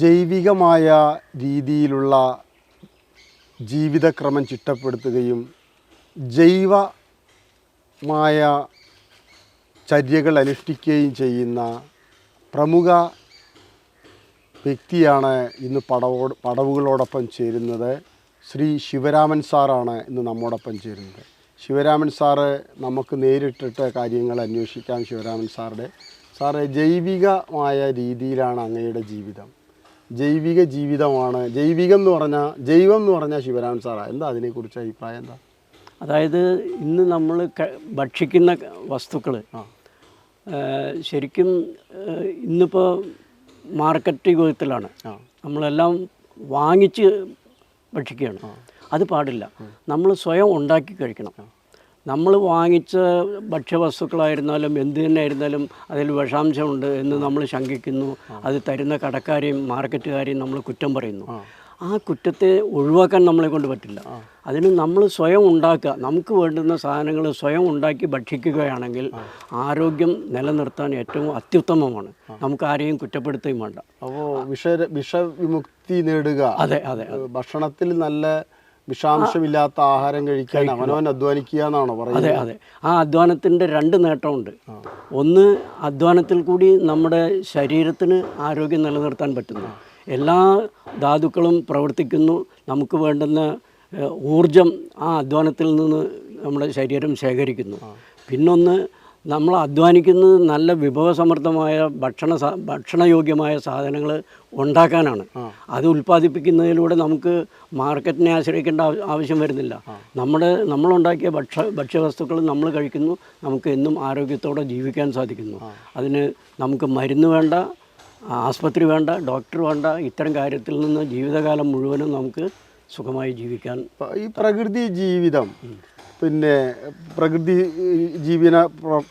ജൈവികമായ രീതിയിലുള്ള ജീവിതക്രമം ചിട്ടപ്പെടുത്തുകയും ജൈവമായ ചര്യകൾ അനുഷ്ഠിക്കുകയും ചെയ്യുന്ന പ്രമുഖ വ്യക്തിയാണ് ഇന്ന് പടവോ പടവുകളോടൊപ്പം ചേരുന്നത്. ശ്രീ ശിവരാമൻ സാറാണ് ഇന്ന് നമ്മോടൊപ്പം ചേരുന്നത്. ശിവരാമൻ സാറ് നമുക്ക് നേരിട്ടിട്ട് കാര്യങ്ങൾ അന്വേഷിക്കാം ശിവരാമൻ സാറുടെ സാറ് ജൈവികമായ രീതിയിലാണ് അങ്ങയുടെ ജീവിതം. ജൈവിക ജീവിതമാണ്. ജൈവികം എന്ന് പറഞ്ഞാൽ ജൈവം എന്ന് പറഞ്ഞാൽ ശിവരാമൻ സാറാ. എന്താ അതിനെക്കുറിച്ച് അഭിപ്രായം എന്താ? അതായത് ഇന്ന് നമ്മൾ ഭക്ഷിക്കുന്ന വസ്തുക്കൾ ശരിക്കും ഇന്നിപ്പോൾ മാർക്കറ്റ് യുഗത്തിലാണ്. നമ്മളെല്ലാം വാങ്ങിച്ച് ഭക്ഷിക്കുകയാണ്. അത് പാടില്ല. നമ്മൾ സ്വയം ഉണ്ടാക്കി കഴിക്കണം. നമ്മൾ വാങ്ങിച്ച ഭക്ഷ്യവസ്തുക്കളായിരുന്നാലും എന്ത് തന്നെ ആയിരുന്നാലും അതിൽ വിഷാംശമുണ്ട് എന്ന് നമ്മൾ ശങ്കിക്കുന്നു. അത് തരുന്ന കടക്കാരെയും മാർക്കറ്റുകാരെയും നമ്മൾ കുറ്റം പറയുന്നു. ആ. കുറ്റത്തെ ഒഴിവാക്കാൻ നമ്മളെ കൊണ്ട് പറ്റില്ല. അതിന് നമ്മൾ സ്വയം ഉണ്ടാക്കുക. നമുക്ക് വേണ്ടുന്ന സാധനങ്ങൾ സ്വയം ഉണ്ടാക്കി ഭക്ഷിക്കുകയാണെങ്കിൽ ആരോഗ്യം നിലനിർത്താൻ ഏറ്റവും അത്യുത്തമമാണ്. നമുക്ക് ആരെയും കുറ്റപ്പെടുത്തുകയും വേണ്ട. അപ്പോൾ വിഷ വിഷവിമുക്തി നേടുക. അതെ അതെ. ഭക്ഷണത്തിൽ നല്ല വിഷാംശമില്ലാത്ത ആഹാരം കഴിക്കാൻ അവനവൻ അധ്വാനിക്കുക എന്നാണോ അതെ പറയുന്നത്? അതെ ആ അധ്വാനത്തിന്റെ രണ്ട് നേട്ടമുണ്ട്. ഒന്ന് അധ്വാനത്തിൽ കൂടി നമ്മുടെ ശരീരത്തിന് ആരോഗ്യം നിലനിർത്താൻ പറ്റുന്നു. എല്ലാ ധാതുക്കളും പ്രവർത്തിക്കുന്നു. നമുക്ക് വേണ്ടുന്ന ഊർജം ആ അധ്വാനത്തിൽ നിന്ന് നമ്മുടെ ശരീരം ശേഖരിക്കുന്നു. പിന്നൊന്ന് നമ്മൾ അധ്വാനിക്കുന്നത് നല്ല വിഭവസമൃദ്ധമായ ഭക്ഷണ ഭക്ഷണയോഗ്യമായ സാധനങ്ങൾ ഉണ്ടാക്കാനാണ്. അത് ഉൽപ്പാദിപ്പിക്കുന്നതിലൂടെ നമുക്ക് മാർക്കറ്റിനെ ആശ്രയിക്കേണ്ട ആവശ്യം വരുന്നില്ല. നമ്മുടെ നമ്മളുണ്ടാക്കിയ ഭക്ഷ്യ ഭക്ഷ്യവസ്തുക്കൾ നമ്മൾ കഴിക്കുന്നു. നമുക്ക് എന്നും ആരോഗ്യത്തോടെ ജീവിക്കാൻ സാധിക്കുന്നു. അതിന് നമുക്ക് മരുന്ന് വേണ്ട ആസ്പത്രി വേണ്ട ഡോക്ടർ വേണ്ട ഇത്തരം കാര്യത്തിൽ നിന്ന് ജീവിതകാലം മുഴുവനും നമുക്ക് സുഖമായി ജീവിക്കാൻ ഈ പ്രകൃതി ജീവിതം പിന്നെ പ്രകൃതി ജീവന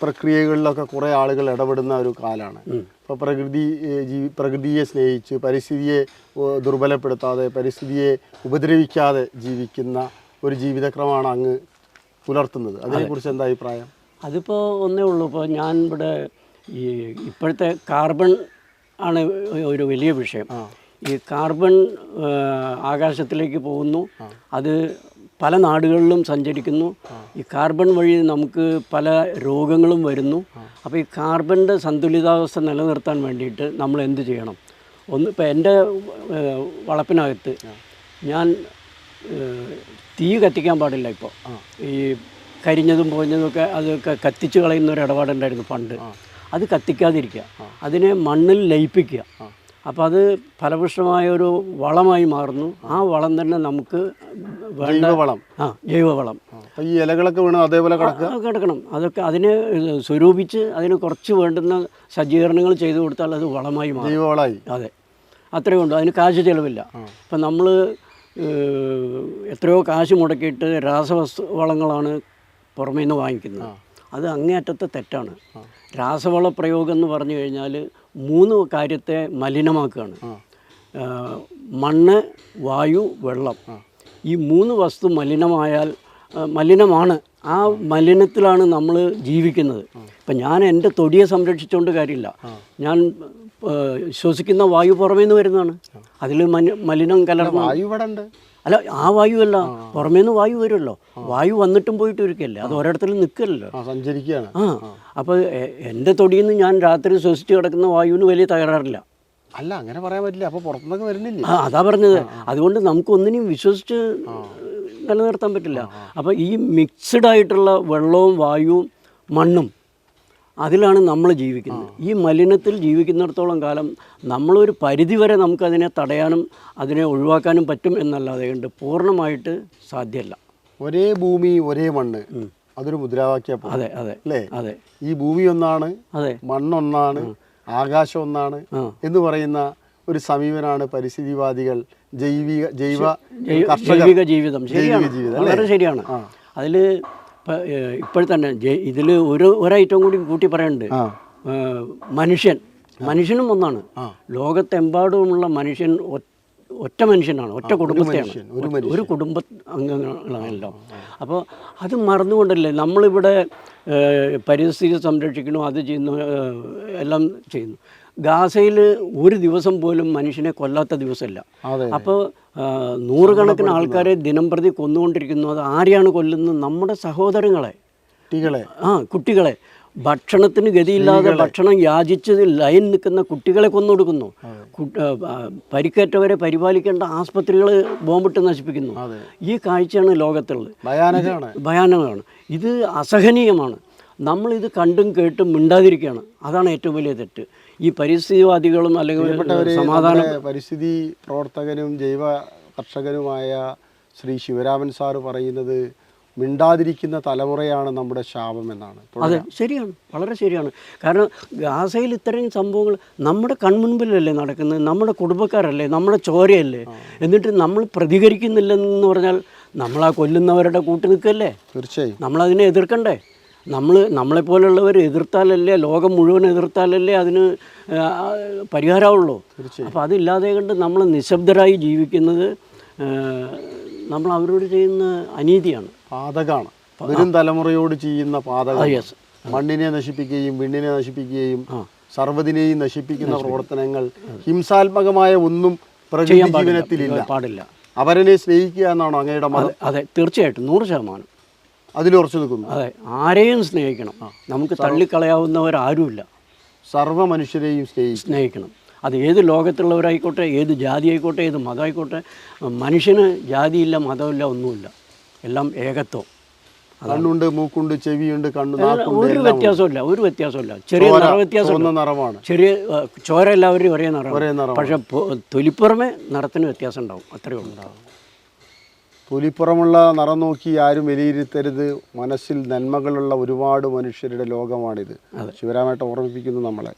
പ്രക്രിയകളിലൊക്കെ കുറേ ആളുകൾ ഇടപെടുന്ന ഒരു കാലമാണ് ഇപ്പോൾ പ്രകൃതി ജീവി പ്രകൃതിയെ സ്നേഹിച്ച് പരിസ്ഥിതിയെ ദുർബലപ്പെടുത്താതെ പരിസ്ഥിതിയെ ഉപദ്രവിക്കാതെ ജീവിക്കുന്ന ഒരു ജീവിതക്രമമാണ് അങ്ങ് പുലർത്തുന്നത്. അതിനെക്കുറിച്ച് എന്താ അഭിപ്രായം? അതിപ്പോൾ ഒന്നേ ഉള്ളൂ. ഇപ്പോൾ ഞാൻ ഇവിടെ ഈ ഇപ്പോഴത്തെ കാർബൺ ആണ് ഒരു വലിയ വിഷയം. ഈ കാർബൺ ആകാശത്തിലേക്ക് പോകുന്നു. അത് പല നാടുകളിലും സഞ്ചരിക്കുന്നു. ഈ കാർബൺ വഴി നമുക്ക് പല രോഗങ്ങളും വരുന്നു. അപ്പോൾ ഈ കാർബണിന്റെ സന്തുലിതാവസ്ഥ നിലനിർത്താൻ വേണ്ടിയിട്ട് നമ്മൾ എന്ത് ചെയ്യണം? ഒന്ന് ഇപ്പോൾ എന്റെ വളപ്പിനകത്ത് ഞാൻ തീ കത്തിക്കാൻ പാടില്ല ഇപ്പോൾ ഈ കരിഞ്ഞതും പോഞ്ഞതും ഒക്കെ അതൊക്കെ കത്തിച്ച് കളയുന്ന ഒരു ഇടപാടുണ്ടായിരുന്നു പണ്ട്. അത് കത്തിക്കാതിരിക്കുക. അതിനെ മണ്ണിൽ ലയിപ്പിക്കുക. അപ്പോൾ അത് ഫലപുഷ്ടമായ ഒരു വളമായി മാറുന്നു. ആ വളം തന്നെ നമുക്ക് വേണ്ട വളം ആ ജൈവവളം. ഈ ഇലകളൊക്കെ വേണം അതേപോലെ കിടക്കുക? കിടക്കണം. അതൊക്കെ അതിനെ സ്വരൂപിച്ച് അതിന് കുറച്ച് വേണ്ടുന്ന സജ്ജീകരണങ്ങൾ ചെയ്തു കൊടുത്താൽ അത് വളമായി മാറും. ജൈവവളമായി അതെ. അത്രയേ ഉള്ളൂ. അതിന് കാശ് ചിലവില്ല. ഇപ്പം നമ്മൾ എത്രയോ കാശ് മുടക്കിയിട്ട് രാസവസ്തു വളങ്ങളാണ് പുറമേ നിന്ന് വാങ്ങിക്കുന്നത് അത് അങ്ങേയറ്റത്തെ തെറ്റാണ്. രാസവള പ്രയോഗം എന്ന് പറഞ്ഞു കഴിഞ്ഞാൽ മൂന്ന് കാര്യത്തെ മലിനമാക്കുകയാണ്. മണ്ണ് വായു വെള്ളം. ഈ മൂന്ന് വസ്തു മലിനമായാൽ മലിനമാണ്. ആ മലിനത്തിലാണ് നമ്മൾ ജീവിക്കുന്നത്. ഇപ്പം ഞാൻ എന്റെ തൊടിയെ സംരക്ഷിച്ചുകൊണ്ട് കാര്യമില്ല. ഞാൻ ശ്വസിക്കുന്ന വായു പുറമേ നിന്ന് വരുന്നതാണ് അതിൽ മലിനം കലർന്ന് വായു ഇവിടെ അല്ല ആ വായുവല്ല പുറമേന്ന് പുറമേ നിന്ന് വായു വരുമല്ലോ. വായു വന്നിട്ടും പോയിട്ട് ഇരിക്കല്ലേ അത് ഒരിടത്തിൽ നിൽക്കല്ലോ ആ സഞ്ചരിക്കുകയാണ്. ആ. അപ്പോൾ എന്റെ തൊടിയിൽ നിന്ന് ഞാൻ രാത്രി ശ്വസിച്ച് കിടക്കുന്ന വായുവിന് വലിയ തകരാറില്ല. അല്ല അങ്ങനെ പറയാൻ പറ്റില്ല. അപ്പോൾ പുറത്തുനിന്നൊക്കെ വരുന്നില്ല? ആ അതാ പറഞ്ഞത്. അതുകൊണ്ട് നമുക്ക് ഒന്നിനും വിശ്വസിച്ച് നിലനിർത്താൻ പറ്റില്ല. അപ്പോൾ ഈ മിക്സഡ് ആയിട്ടുള്ള വെള്ളവും വായുവും മണ്ണും അതിലാണ് നമ്മൾ ജീവിക്കുന്നത്. ഈ മലിനത്തിൽ ജീവിക്കുന്നിടത്തോളം കാലം നമ്മളൊരു പരിധിവരെ നമുക്കതിനെ തടയാനും അതിനെ ഒഴിവാക്കാനും പറ്റും എന്നല്ലാതെ കണ്ട് പൂർണമായിട്ട് സാധ്യമല്ല. ഒരേ ഭൂമി ഒരേ മണ്ണ്. അതൊരു മുദ്രാവാക്യ അതെ അതെ അല്ലേ? അതെ. ഈ ഭൂമി ഒന്നാണ് അതെ. മണ്ണൊന്നാണ് ആകാശം ഒന്നാണ് എന്ന് പറയുന്ന ഒരു സമീപനാണ് പരിസ്ഥിതിവാദികൾ ജൈവിക ജൈവ ജൈവിക ജീവിതം. ശരിയാണ്. വളരെ ശരിയാണ്. അതിൽ ഇപ്പോഴത്തന്നെ ഇതിൽ ഒരു ഒരൈറ്റം കൂടി കൂട്ടി പറയുന്നുണ്ട് മനുഷ്യൻ. മനുഷ്യനും ഒന്നാണ്. ലോകത്തെമ്പാടുമുള്ള മനുഷ്യൻ ഒറ്റ മനുഷ്യനാണ് ഒറ്റ കുടുംബത്തെയാണ്. ഒരു കുടുംബ അംഗങ്ങളാണല്ലോ അപ്പോൾ അത് മറന്നുകൊണ്ടല്ലേ നമ്മളിവിടെ പരിസ്ഥിതി സംരക്ഷിക്കുന്നു അത് ചെയ്യുന്നു എല്ലാം ചെയ്യുന്നു. ഗാസയിൽ ഒരു ദിവസം പോലും മനുഷ്യനെ കൊല്ലാത്ത ദിവസമില്ല. അപ്പോൾ നൂറുകണക്കിന് ആൾക്കാരെ ദിനം പ്രതി കൊന്നുകൊണ്ടിരിക്കുന്നു. അത് ആരെയാണ് കൊല്ലുന്നത്? നമ്മുടെ സഹോദരങ്ങളെ. കുട്ടികളെ. ആ കുട്ടികളെ. ഭക്ഷണത്തിന് ഗതിയില്ലാതെ ഭക്ഷണം യാചിച്ച് ലൈൻ നിൽക്കുന്ന കുട്ടികളെ കൊന്നൊടുക്കുന്നു. പരിക്കേറ്റവരെ പരിപാലിക്കേണ്ട ആസ്പത്രികൾ ബോംബിട്ട് നശിപ്പിക്കുന്നു. ഈ കാഴ്ചയാണ് ലോകത്തുള്ളത്. ഭയാനകമാണ്. ഇത് അസഹനീയമാണ്. നമ്മളിത് കണ്ടും കേട്ടും മിണ്ടാതിരിക്കുകയാണ്. അതാണ് ഏറ്റവും വലിയ തെറ്റ്. ഈ പരിസ്ഥിതിവാദികളും അല്ലെങ്കിൽ സമാധാന പരിസ്ഥിതി പ്രവർത്തകനും ജൈവ കർഷകനുമായ ശ്രീ ശിവരാമൻ സാർ പറയുന്നത് മിണ്ടാതിരിക്കുന്ന തലമുറയാണ് നമ്മുടെ ശാപം എന്നാണ്. അതെ ശരിയാണ്. വളരെ ശരിയാണ്. കാരണം ഗാസയിൽ ഇത്രയും സംഭവങ്ങൾ നമ്മുടെ കൺമുൻപിലല്ലേ നടക്കുന്നത്? നമ്മുടെ കുടുംബക്കാരല്ലേ? നമ്മുടെ ചോരയല്ലേ? എന്നിട്ട് നമ്മൾ പ്രതികരിക്കുന്നില്ലെന്ന് പറഞ്ഞാൽ നമ്മൾ ആ കൊല്ലുന്നവരുടെ കൂട്ടുനിൽക്കല്ലേ തീർച്ചയായും. നമ്മളതിനെ എതിർക്കണ്ടേ? നമ്മൾ നമ്മളെപ്പോലുള്ളവർ എതിർത്താലല്ലേ ലോകം മുഴുവൻ എതിർത്താലല്ലേ അതിന് പരിഹാരമാവുള്ളൂ പരിഹാരമുള്ളൂ അപ്പോൾ അതില്ലാതെ കണ്ട് നമ്മൾ നിശബ്ദരായി ജീവിക്കുന്നത് നമ്മൾ അവരോട് ചെയ്യുന്ന അനീതിയാണ്. പാതകാണ്. വരും തലമുറയോട് ചെയ്യുന്ന പാതക മണ്ണിനെ നശിപ്പിക്കുകയും വിണ്ണിനെ നശിപ്പിക്കുകയും സർവതിനെയും നശിപ്പിക്കുന്ന പ്രവർത്തനങ്ങൾ ഹിംസാത്മകമായ ഒന്നും പ്രകൃതി ജീവനത്തിലില്ല പാടില്ല. അവരനെ സ്നേഹിക്കുക എന്നാണോ അങ്ങയുടെ അതെ തീർച്ചയായിട്ടും. നൂറ് ശതമാനം. അതിൽ ഉറച്ചു നിൽക്കുന്നു അതെ ആരെയും സ്നേഹിക്കണം. നമുക്ക് തള്ളിക്കളയാവുന്നവരാരുമില്ല. സർവ മനുഷ്യരെയും സ്നേഹിക്കും. സ്നേഹിക്കണം. അത് ഏത് ലോകത്തുള്ളവരായിക്കോട്ടെ ഏത് ജാതി ആയിക്കോട്ടെ ഏത് മതമായിക്കോട്ടെ മനുഷ്യന് ജാതിയില്ല മതമില്ല ഒന്നുമില്ല. എല്ലാം ഏകത്വം. കണ്ണുണ്ട് മൂക്കുണ്ട് ചെവിയുണ്ട് കണ്ണു ഒരു വ്യത്യാസമില്ല ഒരു വ്യത്യാസമില്ല. ചെറിയ നിറ വ്യത്യാസം നിറമാണ് ചെറിയ ചോര എല്ലാവരും ഒരേ നിറം പക്ഷെ തൊലിപ്പുറമേ നിറത്തിന് വ്യത്യാസം ഉണ്ടാവും. അത്രയേ ഉള്ളൂ. തൊലിപ്പുറമുള്ള നിറം നോക്കി ആരും വിലയിരുത്തരുത്. മനസ്സിൽ നന്മകളുള്ള ഒരുപാട് മനുഷ്യരുടെ ലോകമാണിത്. ശിവരാമായിട്ട് ഓർമ്മിപ്പിക്കുന്നു നമ്മളെ.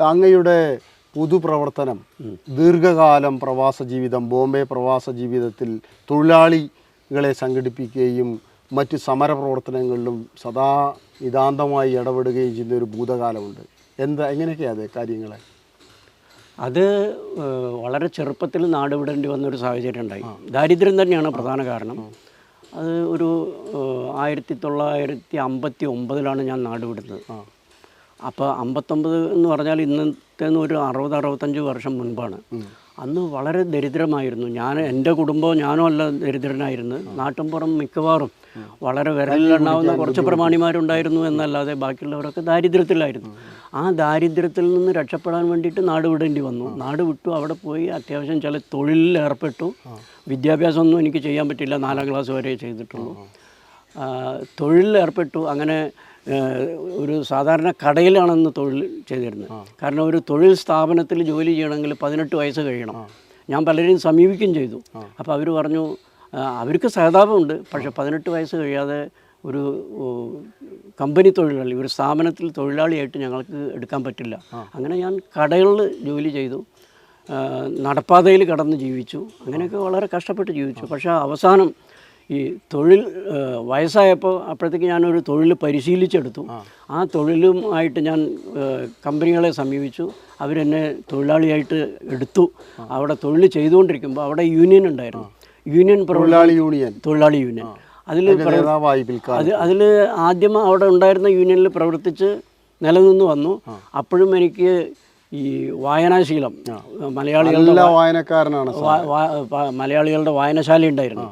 അങ്ങയുടെ പുതുപ്രവർത്തനം ദീർഘകാലം പ്രവാസ ജീവിതം ബോംബെ പ്രവാസ ജീവിതത്തിൽ തൊഴിലാളികളെ സംഘടിപ്പിക്കുകയും മറ്റ് സമര പ്രവർത്തനങ്ങളിലും സദാ നിതാന്തമായി ഇടപെടുകയും ചെയ്യുന്ന ഒരു ഭൂതകാലമുണ്ട്. എന്താ എങ്ങനെയൊക്കെയാണ് അതെ കാര്യങ്ങളെ? അത് വളരെ ചെറുപ്പത്തിൽ നാട് വിടേണ്ടി വന്നൊരു സാഹചര്യം ഉണ്ടായി. ദാരിദ്ര്യം തന്നെയാണ് പ്രധാന കാരണം. അത് ഒരു ആയിരത്തി തൊള്ളായിരത്തി അമ്പത്തി ഒമ്പതിലാണ് ഞാൻ നാട് വിടുന്നത് അപ്പോൾ അമ്പത്തൊമ്പത് എന്ന് പറഞ്ഞാൽ ഇന്നത്തെ ഒരു അറുപത് അറുപത്തഞ്ച് വർഷം മുൻപാണ്. അന്ന് വളരെ ദരിദ്രമായിരുന്നു. ഞാൻ എന്റെ കുടുംബവും ഞാനും അല്ല ദരിദ്രനായിരുന്നു നാട്ടിൻപുറം മിക്കവാറും വളരെ വിരലിലെണ്ണാവുന്ന കുറച്ച് പ്രമാണിമാരുണ്ടായിരുന്നു എന്നല്ലാതെ ബാക്കിയുള്ളവരൊക്കെ ദാരിദ്ര്യത്തിലായിരുന്നു. ആ ദാരിദ്ര്യത്തിൽ നിന്ന് രക്ഷപ്പെടാൻ വേണ്ടിയിട്ട് നാട് വിടേണ്ടി വന്നു. നാട് വിട്ടു അവിടെ പോയി അത്യാവശ്യം ചില തൊഴിലിൽ ഏർപ്പെട്ടു. വിദ്യാഭ്യാസമൊന്നും എനിക്ക് ചെയ്യാൻ പറ്റില്ല നാലാം ക്ലാസ് വരെ ചെയ്തിട്ടുള്ളൂ. തൊഴിലിലേർപ്പെട്ടു തൊഴിലിൽ ഏർപ്പെട്ടു. അങ്ങനെ ഒരു സാധാരണ കടയിലാണെന്ന് തൊഴിൽ ചെയ്തിരുന്നത്. കാരണം ഒരു തൊഴിൽ സ്ഥാപനത്തിൽ ജോലി ചെയ്യണമെങ്കിൽ പതിനെട്ട് വയസ്സ് കഴിയണം. ഞാൻ പലരെയും സമീപിക്കുകയും ചെയ്തു. അപ്പോൾ അവർ പറഞ്ഞു അവർക്ക് സഹതാപമുണ്ട്. പക്ഷേ പതിനെട്ട് വയസ്സ് കഴിയാതെ ഒരു കമ്പനി തൊഴിലാളി ഒരു സ്ഥാപനത്തിൽ തൊഴിലാളിയായിട്ട് ഞങ്ങൾക്ക് എടുക്കാൻ പറ്റില്ല. അങ്ങനെ ഞാൻ കടകളിൽ ജോലി ചെയ്തു. നടപ്പാതയിൽ കടന്ന് ജീവിച്ചു. അങ്ങനെയൊക്കെ വളരെ കഷ്ടപ്പെട്ട് ജീവിച്ചു. പക്ഷേ അവസാനം ഈ തൊഴിൽ വയസ്സായപ്പോൾ അപ്പോഴത്തേക്ക് ഞാനൊരു തൊഴിൽ പരിശീലിച്ചെടുത്തു. ആ. തൊഴിലുമായിട്ട് ഞാൻ കമ്പനികളെ സമീപിച്ചു. അവരെന്നെ തൊഴിലാളിയായിട്ട് എടുത്തു. അവിടെ തൊഴിൽ ചെയ്തുകൊണ്ടിരിക്കുമ്പോൾ അവിടെ യൂണിയൻ ഉണ്ടായിരുന്നു. യൂണിയൻ തൊഴിലാളി യൂണിയൻ. തൊഴിലാളി യൂണിയൻ. അതിൽ അത് അതിൽ ആദ്യം അവിടെ ഉണ്ടായിരുന്ന യൂണിയനിൽ പ്രവർത്തിച്ച് നിലനിന്ന് വന്നു. അപ്പോഴും എനിക്ക് ഈ വായനാശീലം മലയാളികളുടെ വായനക്കാരനാണ് മലയാളികളുടെ വായനശാല ഉണ്ടായിരുന്നു.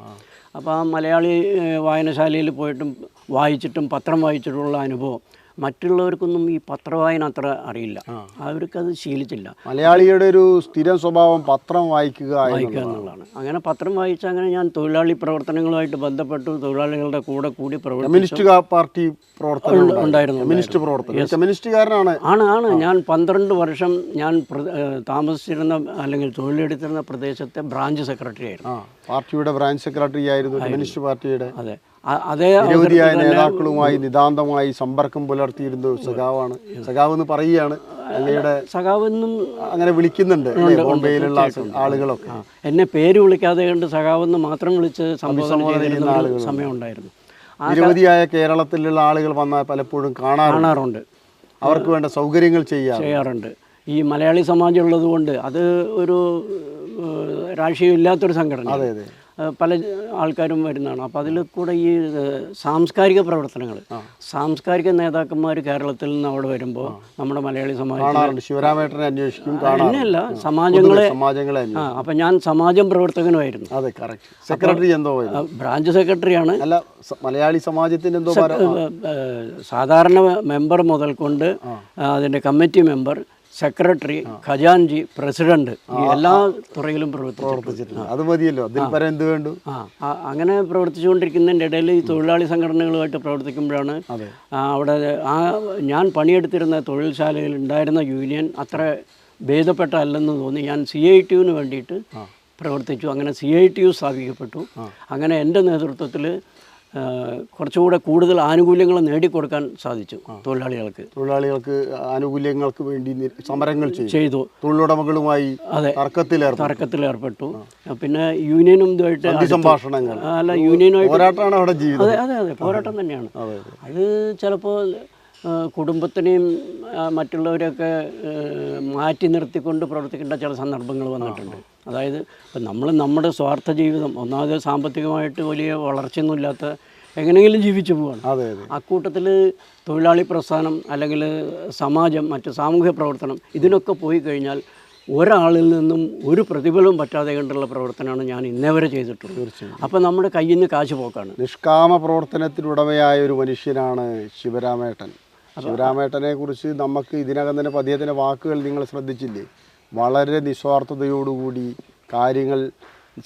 അപ്പോൾ ആ. മലയാളി വായനശാലയിൽ പോയിട്ടും വായിച്ചിട്ടും പത്രം വായിച്ചിട്ടുള്ള അനുഭവം മറ്റുള്ളവർക്കൊന്നും ഈ പത്രവായന അത്ര അറിയില്ല. അവർക്കത് ശീലിച്ചില്ല. മലയാളിയുടെ ഒരു സ്ഥിരം സ്വഭാവം പത്രം വായിക്കുക വായിക്കുക എന്നുള്ളതാണ്. അങ്ങനെ പത്രം വായിച്ച അങ്ങനെ ഞാൻ തൊഴിലാളി പ്രവർത്തനങ്ങളുമായിട്ട് ബന്ധപ്പെട്ടു. തൊഴിലാളികളുടെ കൂടെ കൂടി കമ്മ്യൂണിസ്റ്റ് പാർട്ടി പ്രവർത്തനം ഉണ്ടായിരുന്നു. ഉണ്ടായിരുന്നു. കമ്മ്യൂണിസ്റ്റ് പ്രവർത്തനം. കമ്മ്യൂണിസ്റ്റുകാരനാണ്. ആണ് ആണ്. ഞാൻ പന്ത്രണ്ട് വർഷം ഞാൻ താമസിച്ചിരുന്ന അല്ലെങ്കിൽ തൊഴിലെടുത്തിരുന്ന പ്രദേശത്തെ ബ്രാഞ്ച് സെക്രട്ടറി ആയിരുന്നു. പാർട്ടിയുടെ ബ്രാഞ്ച് സെക്രട്ടറി ആയിരുന്നു. കമ്മ്യൂണിസ്റ്റ് പാർട്ടിയുടെ. അതെ. അതേ നിരവധിയായ നേതാക്കളുമായി നിതാന്തമായി സമ്പർക്കം പുലർത്തിയിരുന്ന സഖാവാണ്. സഖാവ് എന്ന് പറയുകയാണ് അങ്ങയുടെ സഖാവെന്നും അങ്ങനെ വിളിക്കുന്നുണ്ട് ബോംബെയിലുള്ള ആളുകളൊക്കെ. എന്നെ പേര് വിളിക്കാതെ കണ്ട് സഖാവെന്ന് മാത്രം വിളിച്ച് സംബോധന സമയമുണ്ടായിരുന്നു നിരവധിയായ കേരളത്തിലുള്ള ആളുകൾ വന്നാൽ പലപ്പോഴും കാണാറുണ്ട്. അവർക്ക് വേണ്ട സൗകര്യങ്ങൾ ചെയ്യാറ് ചെയ്യാറുണ്ട്. ഈ മലയാളി സമാജം ഉള്ളതുകൊണ്ട് അത് ഒരു രാഷ്ട്രീയം ഇല്ലാത്തൊരു സംഘടന അതെ അതെ. പല ആൾക്കാരും വരുന്നതാണ്. അപ്പോൾ അതിൽ കൂടെ ഈ സാംസ്കാരിക പ്രവർത്തനങ്ങൾ സാംസ്കാരിക നേതാക്കന്മാർ കേരളത്തിൽ നിന്ന് അവിടെ വരുമ്പോൾ നമ്മുടെ മലയാളി സമാജം ശിവരാമേട്ടനെ അന്വേഷിക്കും കാണാറുണ്ട്. സമാജങ്ങളെ സമാജങ്ങളെ ആ അപ്പം ഞാൻ സമാജം പ്രവർത്തകനുമായിരുന്നു. അതെ കറക്റ്റ് സെക്രട്ടറി എന്തോ ബ്രാഞ്ച് സെക്രട്ടറിയാണ്. അല്ല മലയാളി സമാജത്തിന്റെ എന്തോ സാധാരണ മെമ്പർ മുതൽ കൊണ്ട് അതിന്റെ കമ്മിറ്റി മെമ്പർ സെക്രട്ടറി ഖജാൻജി പ്രസിഡന്റ് എല്ലാ തുറയിലും പ്രവർത്തിച്ചു പ്രവർത്തിച്ചിട്ടുണ്ട്. അത് മതിയല്ലോ. അതിൽ പരം എന്ത് വേണ്ടു? അങ്ങനെ പ്രവർത്തിച്ചുകൊണ്ടിരിക്കുന്നതിന്റെ ഇടയിൽ ഈ തൊഴിലാളി സംഘടനകളുമായിട്ട് പ്രവർത്തിക്കുമ്പോഴാണ് അവിടെ ആ ഞാൻ പണിയെടുത്തിരുന്ന തൊഴിൽശാലയിൽ ഉണ്ടായിരുന്ന യൂണിയൻ അത്ര ഭേദപ്പെട്ട അല്ലെന്ന് തോന്നി. ഞാൻ സി ഐ ടിയുവിന് വേണ്ടിയിട്ട് പ്രവർത്തിച്ചു. അങ്ങനെ സി ഐ ടി യു സ്ഥാപിക്കപ്പെട്ടു. അങ്ങനെ എന്റെ നേതൃത്വത്തിൽ കുറച്ചുകൂടെ കൂടുതൽ ആനുകൂല്യങ്ങൾ നേടിക്കൊടുക്കാൻ സാധിച്ചു തൊഴിലാളികൾക്ക്. തൊഴിലാളികൾക്ക് ആനുകൂല്യങ്ങൾക്ക് വേണ്ടി സമരങ്ങൾ ചെയ്തു. തൊഴിലുടമകളുമായി അതെ. തർക്കത്തിൽ ഏർപ്പെട്ടു. പിന്നെ യൂണിയനും ഇതുമായിട്ട് സംഭാഷണങ്ങൾ. അല്ല യൂണിയനുമായിട്ട് പോരാട്ടമാണ് അവിടെ ജീവിതം. അതെ അതെ അതെ. പോരാട്ടം തന്നെയാണ്. അത് ചിലപ്പോൾ കുടുംബത്തിനെയും മറ്റുള്ളവരെയൊക്കെ മാറ്റി നിർത്തിക്കൊണ്ട് പ്രവർത്തിക്കേണ്ട ചില സന്ദർഭങ്ങൾ വന്നിട്ടുണ്ട്. അതായത് ഇപ്പം നമ്മൾ നമ്മുടെ സ്വാർത്ഥ ജീവിതം ഒന്നാമത് സാമ്പത്തികമായിട്ട് വലിയ വളർച്ചയൊന്നുമില്ലാത്ത എങ്ങനെയെങ്കിലും ജീവിച്ചു പോവാണ്. അക്കൂട്ടത്തിൽ തൊഴിലാളി പ്രസ്ഥാനം അല്ലെങ്കിൽ സമാജം മറ്റ് സാമൂഹ്യ പ്രവർത്തനം ഇതിനൊക്കെ പോയി കഴിഞ്ഞാൽ ഒരാളിൽ നിന്നും ഒരു പ്രതിഫലവും പറ്റാതെ കണ്ടുള്ള പ്രവർത്തനമാണ് ഞാൻ ഇന്നേ വരെ ചെയ്തിട്ടുള്ളത്. തീർച്ചയായും. അപ്പം നമ്മുടെ കയ്യിൽ നിന്ന് കാശ് പോക്കാണ്. നിഷ്കാമ പ്രവർത്തനത്തിനുടമയായ ഒരു മനുഷ്യനാണ് ശിവരാമേട്ടൻ. ശിവരാമേട്ടനെ കുറിച്ച് നമുക്ക് ഇതിനകം തന്നെ അദ്ദേഹത്തിന്റെ വാക്കുകൾ നിങ്ങൾ ശ്രദ്ധിച്ചില്ലേ? വളരെ നിസ്വാർത്ഥതയോടുകൂടി കാര്യങ്ങൾ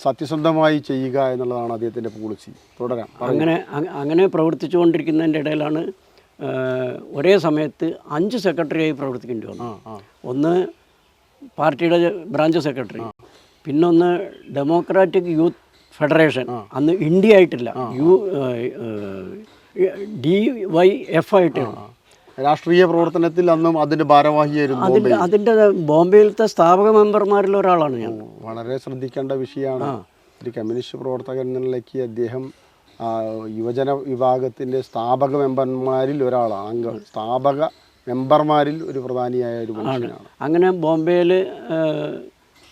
സത്യസന്ധമായി ചെയ്യുക എന്നുള്ളതാണ് അദ്ദേഹത്തിന്റെ പോളിസി തുടരാം അങ്ങനെ അങ്ങനെ പ്രവർത്തിച്ചുകൊണ്ടിരിക്കുന്നതിന്റെ ഇടയിലാണ് ഒരേ സമയത്ത് അഞ്ച് സെക്രട്ടറിയായി പ്രവർത്തിക്കേണ്ടി വന്നു. ഒന്ന് പാർട്ടിയുടെ ബ്രാഞ്ച് സെക്രട്ടറി പിന്നൊന്ന് ഡെമോക്രാറ്റിക് യൂത്ത് ഫെഡറേഷൻ അന്ന് ഇന്ത്യ ആയിട്ടില്ല യു ഡി വൈ എഫ് ആയിട്ടാണ്. രാഷ്ട്രീയ പ്രവർത്തനത്തിൽ അന്നും അതിന്റെ ഭാരവാഹിയായിരുന്നു അതിന്റെ അതിന്റെ ബോംബെയിലത്തെ സ്ഥാപക മെമ്പർമാരിൽ ഒരാളാണ് ഞാൻ. വളരെ ശ്രദ്ധിക്കേണ്ട വിഷയമാണ്. ഒരു കമ്മ്യൂണിസ്റ്റ് പ്രവർത്തകൻ എന്ന നിലയ്ക്ക് അദ്ദേഹം യുവജന വിഭാഗത്തിന്റെ സ്ഥാപക മെമ്പർമാരിൽ ഒരാളാണ്. അംഗ സ്ഥാപക മെമ്പർമാരിൽ ഒരു പ്രധാനിയായ ഒരു മനുഷ്യനാണ്. അങ്ങനെ ബോംബെയിൽ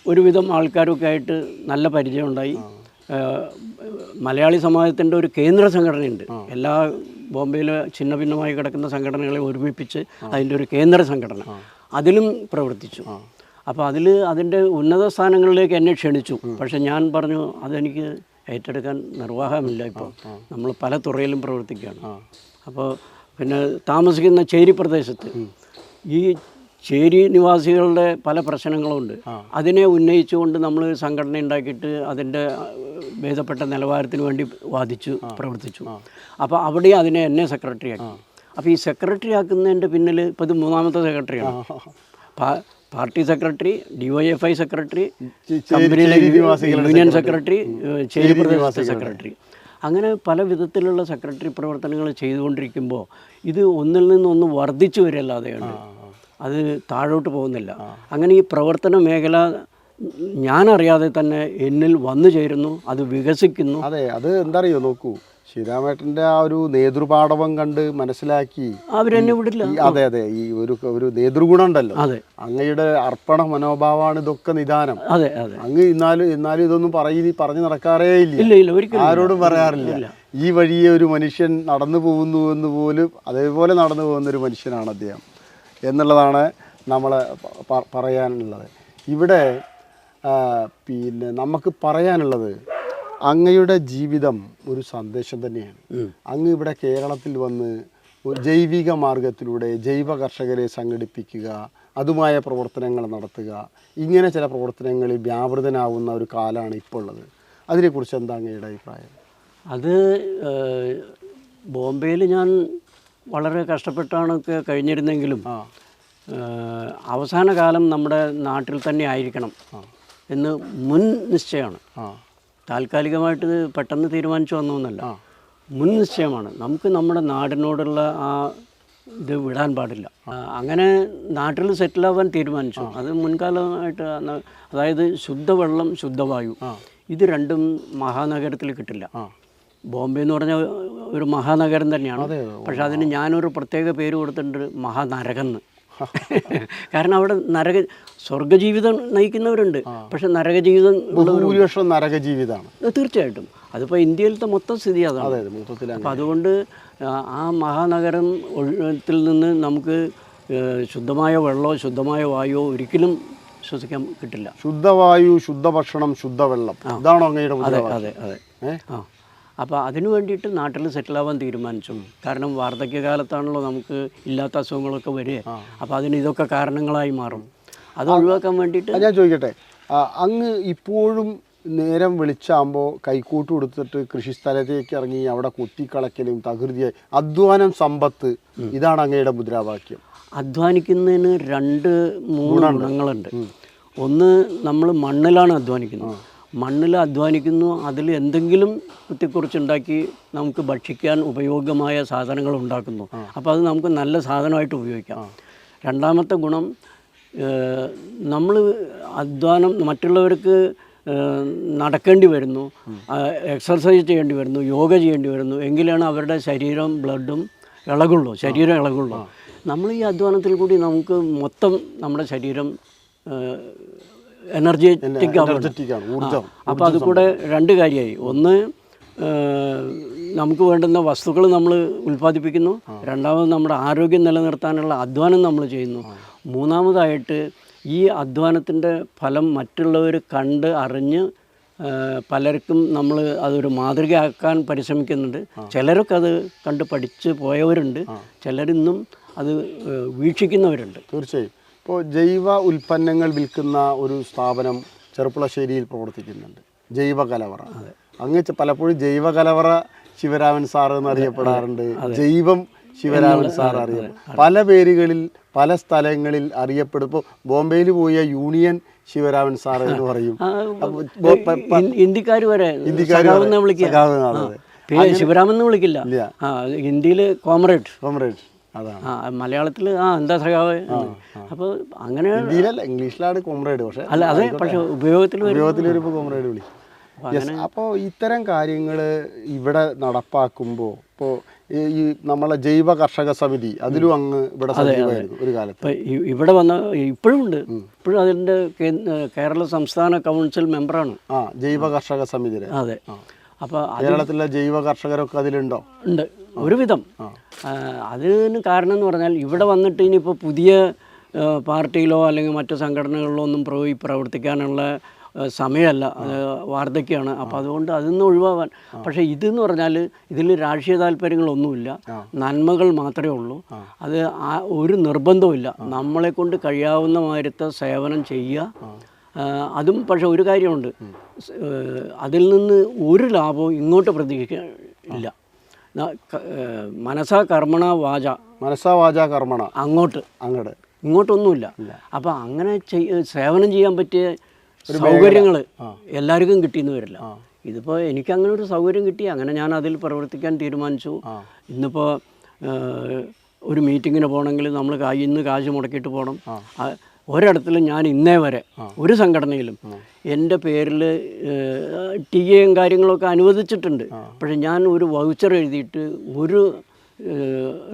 ഒരുവിധം ആൾക്കാരൊക്കെ ആയിട്ട് നല്ല പരിചയമുണ്ടായി. മലയാളി സമാജത്തിന്റെ ഒരു കേന്ദ്ര സംഘടനയുണ്ട്. എല്ലാ ബോംബെയിൽ ഛിന്ന ഭിന്നമായി കിടക്കുന്ന സംഘടനകളെ ഒരുമിപ്പിച്ച് അതിന്റെ ഒരു കേന്ദ്ര സംഘടന അതിലും പ്രവർത്തിച്ചു. അപ്പോൾ അതിൽ അതിന്റെ ഉന്നത സ്ഥാനങ്ങളിലേക്ക് എന്നെ ക്ഷണിച്ചു. പക്ഷെ ഞാൻ പറഞ്ഞു അതെനിക്ക് ഏറ്റെടുക്കാൻ നിർവാഹമില്ല ഇപ്പോൾ നമ്മൾ പല തുറയിലും പ്രവർത്തിക്കുകയാണ്. അപ്പോൾ പിന്നെ താമസിക്കുന്ന ചേരി പ്രദേശത്ത് ഈ ചേരി നിവാസികളുടെ പല പ്രശ്നങ്ങളുണ്ട്. അതിനെ ഉന്നയിച്ചുകൊണ്ട് നമ്മൾ സംഘടന ഉണ്ടാക്കിയിട്ട് അതിന്റെ ഭേദപ്പെട്ട നിലവാരത്തിന് വേണ്ടി വാദിച്ചു പ്രവർത്തിച്ചു. അപ്പോൾ അവിടെ അതിനെ എന്നെ സെക്രട്ടറി ആക്കി. അപ്പോൾ ഈ സെക്രട്ടറി ആക്കുന്നതിന്റെ പിന്നിൽ ഇപ്പോൾ ഇത് മൂന്നാമത്തെ സെക്രട്ടറിയാണ് party secretary D Y F I secretary കമ്പനിയിലെ യൂണിയൻ സെക്രട്ടറി ചേരി പ്രദേശത്തെ സെക്രട്ടറി അങ്ങനെ പല വിധത്തിലുള്ള സെക്രട്ടറി പ്രവർത്തനങ്ങൾ ചെയ്തുകൊണ്ടിരിക്കുമ്പോൾ ഇത് ഒന്നിൽ നിന്നൊന്ന് വർദ്ധിച്ചു വരില്ലാതെയാണ്. അത് താഴോട്ട് പോകുന്നില്ല. അങ്ങനെ ഈ പ്രവർത്തന മേഖല ഞാനറിയാതെ തന്നെ എന്നിൽ വന്നു ചേരുന്നു അത് വികസിക്കുന്നു. അതെ അത് എന്താ അറിയോ? നോക്കൂ. ശ്രീരാമേട്ടന്റെ ആ ഒരു നേതൃപാഠവം കണ്ട് മനസ്സിലാക്കി അവരെന്നെ വിടില്ല. അതെ അതെ. ഈ ഒരു ഒരു നേതൃഗുണം ഉണ്ടല്ലോ അതെ. അങ്ങയുടെ അർപ്പണ മനോഭാവമാണ് ഇതൊക്കെ നിദാനം. അതെ അതെ. അങ്ങ് ഇന്നാലും എന്നാലും ഇതൊന്നും പറയി പറഞ്ഞു നടക്കാറേ ഇല്ല. ആരോടും പറയാറില്ല. ഈ വഴിയെ ഒരു മനുഷ്യൻ നടന്നു പോകുന്നു എന്ന് പോലും അതേപോലെ നടന്നു പോകുന്ന ഒരു മനുഷ്യനാണ് അദ്ദേഹം എന്നുള്ളതാണ് നമ്മൾ പറയാനുള്ളത്. ഇവിടെ പിന്നെ നമുക്ക് പറയാനുള്ളത് അങ്ങയുടെ ജീവിതം ഒരു സന്ദേശം തന്നെയാണ്. അങ്ങ് ഇവിടെ കേരളത്തിൽ വന്ന് ജൈവിക മാർഗത്തിലൂടെ ജൈവ കർഷകരെ സംഘടിപ്പിക്കുക അതുമായ പ്രവർത്തനങ്ങൾ നടത്തുക. ഇങ്ങനെ ചില പ്രവർത്തനങ്ങളിൽ വ്യാപൃതനാവുന്ന ഒരു കാലമാണ് ഇപ്പോൾ ഉള്ളത്. അതിനെക്കുറിച്ച് എന്താ അങ്ങയുടെ അഭിപ്രായം? അത് ബോംബെയിൽ ഞാൻ വളരെ കഷ്ടപ്പെട്ടാണൊക്കെ കഴിഞ്ഞിരുന്നെങ്കിലും അവസാന കാലം നമ്മുടെ നാട്ടിൽ തന്നെ ആയിരിക്കണം എന്ന് മുൻ നിശ്ചയമാണ്. താൽക്കാലികമായിട്ട് പെട്ടെന്ന് തീരുമാനിച്ചു വന്നൊന്നല്ല. മുൻ നിശ്ചയമാണ്. നമുക്ക് നമ്മുടെ നാടിനോടുള്ള ആ ഇത് വിടാൻ പാടില്ല. അങ്ങനെ നാട്ടിൽ സെറ്റിലാവാൻ തീരുമാനിച്ചു. അത് മുൻകാലമായിട്ട് അതായത് ശുദ്ധവെള്ളം ശുദ്ധവായു. ഇത് രണ്ടും മഹാനഗരത്തിൽ കിട്ടില്ല. ബോംബെ എന്ന് പറഞ്ഞ ഒരു മഹാനഗരം തന്നെയാണ്. പക്ഷെ അതിന് ഞാനൊരു പ്രത്യേക പേര് കൊടുത്തിട്ടുണ്ട് മഹാനരകം എന്ന് കാരണം അവിടെ നരക സ്വർഗജീവിതം നയിക്കുന്നവരുണ്ട്. പക്ഷെ നരകജീവിതം ഭൂരിപക്ഷം നരക ജീവിതമാണ് തീർച്ചയായിട്ടും. അതിപ്പോൾ ഇന്ത്യയിലത്തെ മൊത്തം സ്ഥിതി അതാണ്. അപ്പം അതുകൊണ്ട് ആ, മഹാനഗരം ഒഴിത്തിൽ നിന്ന് നമുക്ക് ശുദ്ധമായ വെള്ളമോ ശുദ്ധമായ വായുവോ ഒരിക്കലും ശ്വസിക്കാൻ കിട്ടില്ല. ശുദ്ധവായു ശുദ്ധഭക്ഷണം ശുദ്ധവെള്ളം. ഇതാണോ അങ്ങയുടെ അതെ അതെ അതെ. ആ. അപ്പോൾ അതിനു വേണ്ടിയിട്ട് നാട്ടിൽ സെറ്റിലാവാൻ തീരുമാനിച്ചു. കാരണം വാർദ്ധക്യകാലത്താണല്ലോ നമുക്ക് ഇല്ലാത്ത അസുഖങ്ങളൊക്കെ വരിക. അപ്പോൾ അതിന് ഇതൊക്കെ കാരണങ്ങളായി മാറും. അത് ഒഴിവാക്കാൻ വേണ്ടിയിട്ട് ഞാൻ ചോദിക്കട്ടെ. അങ്ങ് ഇപ്പോഴും നേരം വെളിച്ചാകുമ്പോൾ കൈക്കൂട്ട് കൊടുത്തിട്ട് കൃഷിസ്ഥലത്തേക്ക് ഇറങ്ങി അവിടെ കുത്തിക്കളക്കലും തകൃതിയായി അധ്വാനം സമ്പത്ത് ഇതാണ് അങ്ങയുടെ മുദ്രാവാക്യം. അധ്വാനിക്കുന്നതിന് രണ്ട് മൂന്ന് ഗുണങ്ങളുണ്ട്. ഒന്ന് നമ്മൾ മണ്ണിലാണ് അധ്വാനിക്കുന്നത്. മണ്ണിൽ അധ്വാനിക്കുന്നു അതിൽ എന്തെങ്കിലും കുത്തിക്കുറിച്ചുണ്ടാക്കി നമുക്ക് ഭക്ഷിക്കാൻ ഉപയോഗമായ സാധനങ്ങൾ ഉണ്ടാക്കുന്നു. അപ്പോൾ അത് നമുക്ക് നല്ല സാധനമായിട്ട് ഉപയോഗിക്കാം. രണ്ടാമത്തെ ഗുണം നമ്മൾ അധ്വാനം മറ്റുള്ളവർക്ക് നടക്കേണ്ടി വരുന്നു എക്സർസൈസ് ചെയ്യേണ്ടി വരുന്നു യോഗ ചെയ്യേണ്ടി വരുന്നു എങ്കിലാണ് അവരുടെ ശരീരം ബ്ലഡും ഇളകുള്ളൂ ശരീരം ഇളകുള്ളൂ. നമ്മൾ ഈ അധ്വാനത്തിൽ കൂടി നമുക്ക് മൊത്തം നമ്മുടെ ശരീരം എനർജറ്റിക് എനർജറ്റിക്കാണ് അപ്പോൾ അത് കൂടെ രണ്ട് കാര്യമായി. ഒന്ന് നമുക്ക് വേണ്ടുന്ന വസ്തുക്കൾ നമ്മൾ ഉൽപ്പാദിപ്പിക്കുന്നു. രണ്ടാമത് നമ്മുടെ ആരോഗ്യം നിലനിർത്താനുള്ള അധ്വാനം നമ്മൾ ചെയ്യുന്നു. മൂന്നാമതായിട്ട് ഈ അധ്വാനത്തിന്റെ ഫലം മറ്റുള്ളവർ കണ്ട് അറിഞ്ഞ് പലർക്കും നമ്മൾ അതൊരു മാതൃകയാക്കാൻ പരിശ്രമിക്കുന്നുണ്ട്. ചിലരൊക്കെ അത് കണ്ട് പഠിച്ച് പോയവരുണ്ട്. ചിലരിന്നും അത് വീക്ഷിക്കുന്നവരുണ്ട്. തീർച്ചയായും. ഇപ്പോൾ ജൈവ ഉൽപ്പന്നങ്ങൾ വിൽക്കുന്ന ഒരു സ്ഥാപനം ചെറുപ്പുളശ്ശേരിയിൽ പ്രവർത്തിക്കുന്നുണ്ട്. ജൈവ കലവറ. അങ്ങ് പലപ്പോഴും ജൈവ കലവറ ശിവരാമൻ സാർ എന്ന് അറിയപ്പെടാറുണ്ട്. ജൈവം ശിവരാമൻ സാർ അറിയാം പല പേരുകളിൽ പല സ്ഥലങ്ങളിൽ അറിയപ്പെടും. ഇപ്പോൾ ബോംബെയിൽ പോയ യൂണിയൻ ശിവരാമൻ സാർ എന്ന് പറയും. ഹിന്ദിക്കാർ വരെ ഹിന്ദിക്കാർ ശിവരാമൻ ശിവരാമെന്ന് വിളിക്കില്ല. ഇന്ത്യയിൽ കോമ്രേഡ് അതാണ് ആ മലയാളത്തിൽ ആ എന്താ സഖാവ്? അപ്പോൾ അങ്ങനെ ഇംഗ്ലീഷിലാണ് കോമ്രേഡ് പക്ഷേ അല്ല അതെ പക്ഷെ ഉപയോഗത്തിൽ ഉപയോഗത്തിൽ വരുമ്പോൾ കോമ്രേഡ് വിളി. അപ്പോൾ ഇത്തരം കാര്യങ്ങൾ ഇവിടെ നടപ്പാക്കുമ്പോൾ ഇപ്പോൾ ഈ നമ്മളെ ജൈവ കർഷക സമിതി അതിലും അങ്ങ് ഇവിടെ ഒരു കാലത്ത്. ഇവിടെ വന്ന ഇപ്പോഴും ഉണ്ട്. ഇപ്പോഴും അതിന്റെ കേരള സംസ്ഥാന കൗൺസിൽ മെമ്പറാണ്. ആ ജൈവ കർഷക സമിതിയുടെ. അതെ. അപ്പോൾ കേരളത്തിലെ ജൈവ കർഷകരൊക്കെ അതിലുണ്ടോ? ഉണ്ട്. ഒരുവിധം. അതിന് കാരണം എന്ന് പറഞ്ഞാൽ ഇവിടെ വന്നിട്ട് ഇനിയിപ്പോൾ പുതിയ പാർട്ടിയിലോ അല്ലെങ്കിൽ മറ്റു സംഘടനകളിലോ ഒന്നും പോയി പ്രവർത്തിക്കാനുള്ള സമയമല്ല. അത് വാർദ്ധക്യമാണ്. അപ്പോൾ അതുകൊണ്ട് അതിൽ നിന്ന് ഒഴിവാകാൻ പക്ഷേ ഇതെന്ന് പറഞ്ഞാൽ ഇതിൽ രാഷ്ട്രീയ താല്പര്യങ്ങളൊന്നുമില്ല. നന്മകൾ മാത്രമേ ഉള്ളൂ. അത് ആ ഒരു നിർബന്ധവുമില്ല. നമ്മളെ കൊണ്ട് കഴിയാവുന്ന മാതിരത്തെ സേവനം ചെയ്യുക. അതും പക്ഷേ ഒരു കാര്യമുണ്ട്. അതിൽ നിന്ന് ഒരു ലാഭവും ഇങ്ങോട്ട് പ്രതീക്ഷിക്ക ഇല്ല. മനസാ കർമ്മണ വാച. മനസാ വാച കർമ്മണ. അങ്ങോട്ട്. അങ്ങോട്ട് ഇങ്ങോട്ടൊന്നുമില്ല. അപ്പോൾ അങ്ങനെ സേവനം ചെയ്യാൻ പറ്റിയ സൗകര്യങ്ങൾ എല്ലാവർക്കും കിട്ടിയെന്ന് വരില്ല. ഇതിപ്പോൾ എനിക്ക് അങ്ങനെ ഒരു സൗകര്യം കിട്ടി. അങ്ങനെ ഞാൻ അതിൽ പ്രവർത്തിക്കാൻ തീരുമാനിച്ചു. ഇന്നിപ്പോൾ ഒരു മീറ്റിങ്ങിന് പോകണമെങ്കിൽ നമ്മൾ ഇന്ന് കാശ് മുടക്കിയിട്ട് പോകണം. ഒരിടത്തിലും ഞാൻ ഇന്നേ വരെ ഒരു സംഘടനയിലും എന്റെ പേരിൽ ടി എയും കാര്യങ്ങളൊക്കെ അനുവദിച്ചിട്ടുണ്ട്. പക്ഷേ ഞാൻ ഒരു വൗച്ചർ എഴുതിയിട്ട് ഒരു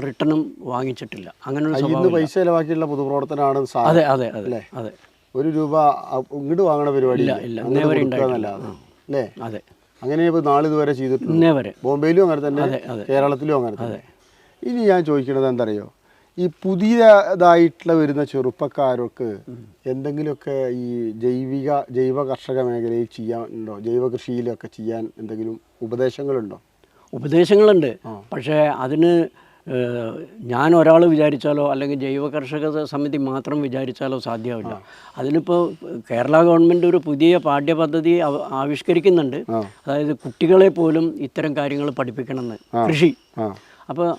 റിട്ടണും വാങ്ങിച്ചിട്ടില്ല. അങ്ങനെ പൈസ ചെലവാക്കിയുള്ള പൊതുപ്രവർത്തനമാണ് അതെ അതെ അതെ അതെ. ഒരു രൂപ ഇങ്ങോട്ട് വാങ്ങണ പരിപാടി ഇല്ല, ഇല്ല. ഇന്നേ വരെ അല്ലേ? അതെ. അങ്ങനെ ഇപ്പോൾ നാളിതുവരെ ചെയ്തിട്ടുണ്ട് ഇന്നേ വരെ ബോംബെയിലും അങ്ങനെ തന്നെ. കേരളത്തിലും അങ്ങനെ തന്നെ. ഇനി ഞാൻ ചോദിക്കുന്നത് എന്തറിയോ ഈ പുതിയതായിട്ടുള്ള വരുന്ന ചെറുപ്പക്കാർക്ക് എന്തെങ്കിലുമൊക്കെ ഈ ജൈവിക ജൈവ കർഷക മേഖലയിൽ ചെയ്യാനുണ്ടോ ജൈവ കൃഷിയിലൊക്കെ ചെയ്യാൻ എന്തെങ്കിലും ഉപദേശങ്ങളുണ്ടോ? ഉപദേശങ്ങളുണ്ട്. പക്ഷേ അതിന് ഞാൻ ഒരാൾ വിചാരിച്ചാലോ അല്ലെങ്കിൽ ജൈവ കർഷക സമിതി മാത്രം വിചാരിച്ചാലോ സാധ്യമാവില്ല. അതിനിപ്പോൾ കേരള ഗവൺമെന്റ് ഒരു പുതിയ പാഠ്യപദ്ധതി ആവിഷ്കരിക്കുന്നുണ്ട്. അതായത് കുട്ടികളെ പോലും ഇത്തരം കാര്യങ്ങൾ പഠിപ്പിക്കണമെന്ന്. കൃഷി. അപ്പോൾ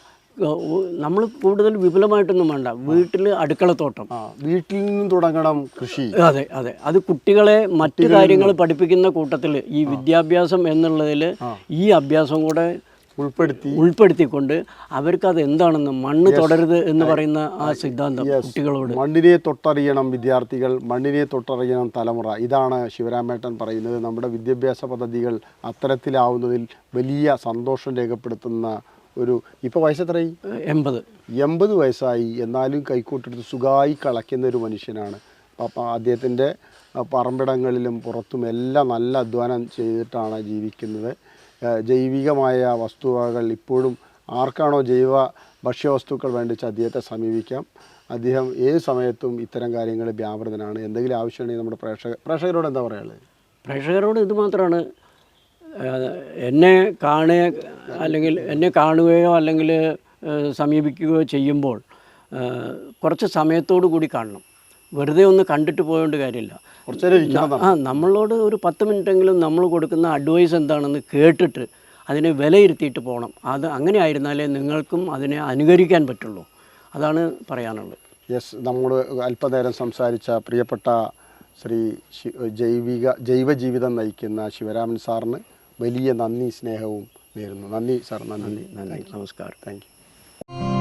നമ്മൾ കൂടുതൽ വിപുലമായിട്ടൊന്നും വേണ്ട. വീട്ടിൽ അടുക്കളത്തോട്ടം. വീട്ടിൽ നിന്നും തുടങ്ങണം കൃഷി. അതെ അതെ. അത് കുട്ടികളെ മറ്റു കാര്യങ്ങൾ പഠിപ്പിക്കുന്ന കൂട്ടത്തിൽ ഈ വിദ്യാഭ്യാസം എന്നുള്ളതിൽ ഈ അഭ്യാസം കൂടെ ഉൾപ്പെടുത്തി. ഉൾപ്പെടുത്തിക്കൊണ്ട് അവർക്ക് അത് എന്താണെന്ന് മണ്ണ് തുടരുത് എന്ന് പറയുന്ന ആ സിദ്ധാന്തം കുട്ടികളോട്. മണ്ണിനെ തൊട്ടറിയണം വിദ്യാർത്ഥികൾ മണ്ണിനെ തൊട്ടറിയണം തലമുറ. ഇതാണ് ശിവരാമേട്ടൻ പറയുന്നത്. നമ്മുടെ വിദ്യാഭ്യാസ പദ്ധതികൾ അത്തരത്തിലാവുന്നതിൽ വലിയ സന്തോഷം രേഖപ്പെടുത്തുന്ന ഒരു ഇപ്പോൾ വയസ്സെത്രയായി? എൺപത്. എൺപത് വയസ്സായി. എന്നാലും കൈക്കോട്ടെടുത്ത് സുഖമായി കളയ്ക്കുന്ന ഒരു മനുഷ്യനാണ്. അപ്പം അദ്ദേഹത്തിന്റെ പറമ്പിടങ്ങളിലും പുറത്തും എല്ലാം നല്ല അധ്വാനം ചെയ്തിട്ടാണ് ജീവിക്കുന്നത്. ജൈവികമായ വസ്തുവകൾ ഇപ്പോഴും ആർക്കാണോ ജൈവ ഭക്ഷ്യവസ്തുക്കൾ വേണ്ടിച്ച് അദ്ദേഹത്തെ സമീപിക്കാം. അദ്ദേഹം ഏത് സമയത്തും ഇത്തരം കാര്യങ്ങൾ വ്യാപൃതനാണ്. എന്തെങ്കിലും ആവശ്യമുണ്ടെങ്കിൽ നമ്മുടെ പ്രേക്ഷക പ്രേക്ഷകരോട് എന്താ പറയുള്ളത് പ്രേക്ഷകരോട് ഇത് മാത്രമാണ് എന്നെ കാണുക അല്ലെങ്കിൽ എന്നെ കാണുകയോ അല്ലെങ്കിൽ സമീപിക്കുകയോ ചെയ്യുമ്പോൾ കുറച്ച് സമയത്തോടു കൂടി കാണണം. വെറുതെ ഒന്ന് കണ്ടിട്ട് പോയോണ്ട് കാര്യമില്ല. ആ നമ്മളോട് ഒരു പത്ത് മിനിറ്റെങ്കിലും നമ്മൾ കൊടുക്കുന്ന അഡ്വൈസ് എന്താണെന്ന് കേട്ടിട്ട് അതിനെ വിലയിരുത്തിയിട്ട് പോകണം അത് അങ്ങനെ ആയിരുന്നാലേ നിങ്ങൾക്കും അതിനെ അനുകരിക്കാൻ പറ്റുള്ളൂ. അതാണ് പറയാനുള്ളത്. യെസ് നമ്മോട് അല്പനേരം സംസാരിച്ച പ്രിയപ്പെട്ട ശ്രീ ജൈവിക ജൈവജീവിതം നയിക്കുന്ന ശിവരാമൻ സാറിന് വലിയ നന്ദി സ്നേഹവും നേരുന്നു. നന്ദി സാർ. നന്ദി. നന്ദി. നമസ്കാരം. താങ്ക്